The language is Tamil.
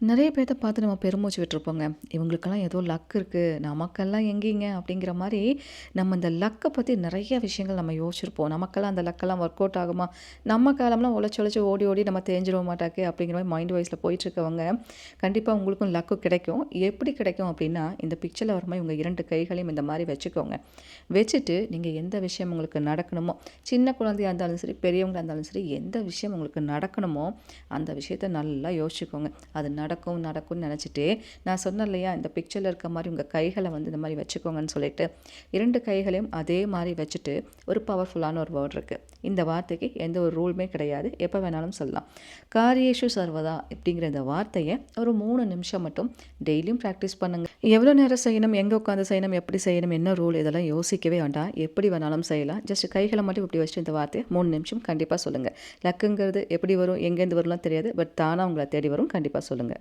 நிறைய பேர்த்த பார்த்து நம்ம பெருமூச்சு விட்டுருப்போங்க. இவங்களுக்கெல்லாம் ஏதோ லக் இருக்குது நமக்கெல்லாம் எங்கேங்க அப்படிங்கிற மாதிரி நம்ம இந்த லக்கை பற்றி நிறைய விஷயங்கள் நம்ம யோசிச்சிருப்போம். நமக்கெல்லாம் அந்த லக்கெல்லாம் ஒர்க் அவுட் ஆகுமா? நம்ம காலம்லாம் உழைச்சி உழைச்சி ஓடி ஓடி நம்ம தேஞ்சிருவோம் மாட்டாக்கே அப்படிங்கிற மாதிரி மைண்ட் வைஸில் போயிட்டுருக்கவங்க, கண்டிப்பாக உங்களுக்கும் லக்கு கிடைக்கும். எப்படி கிடைக்கும் அப்படின்னா, இந்த பிக்சரில் வர மாதிரி உங்கள் இரண்டு கைகளையும் இந்த மாதிரி வச்சுக்கோங்க. வச்சுட்டு நீங்கள் எந்த விஷயம் உங்களுக்கு நடக்கணுமோ, சின்ன குழந்தையா இருந்தாலும் சரி, பெரியவங்களாக இருந்தாலும் சரி, எந்த விஷயம் உங்களுக்கு நடக்கணுமோ, அந்த விஷயத்த நல்லா யோசிச்சுக்கோங்க. அது நடக்கும் நடக்கும்னு நினச்சிட்டு நான் சொன்னேன் இல்லையா, இந்த பிக்சரில் இருக்க மாதிரி உங்கள் கைகளை வந்து இந்த மாதிரி வச்சுக்கோங்கன்னு சொல்லிட்டு, இரண்டு கைகளையும் அதே மாதிரி வச்சுட்டு, ஒரு பவர்ஃபுல்லான ஒரு வேர்ட் இருக்குது இந்த வார்த்தைக்கு எந்த ஒரு ரூலுமே கிடையாது. எப்போ வேணாலும் சொல்லலாம். காரியேஷு சர்வதா அப்படிங்கிற இந்த வார்த்தையை ஒரு மூணு நிமிஷம் மட்டும் டெய்லியும் ப்ராக்டிஸ் பண்ணுங்க. எவ்வளோ நேரம் செய்யணும்? எங்கே உட்காந்து செய்யணும்? எப்படி செய்யணும்? என்ன ரூல்? இதெல்லாம் யோசிக்கவே வேண்டாம். எப்படி வேணாலும் செய்யலாம். ஜஸ்ட் கைகளை மட்டும் இப்படி வச்சுட்டு இந்த வார்த்தையை மூணு நிமிஷம் கண்டிப்பாக சொல்லுங்கள் லக்குங்கிறது எப்படி வரும்? எங்கேருந்து வரும்லாம் தெரியாது. பட் தானாக உங்களை தேடி வரும். கண்டிப்பாக சொல்லுங்க.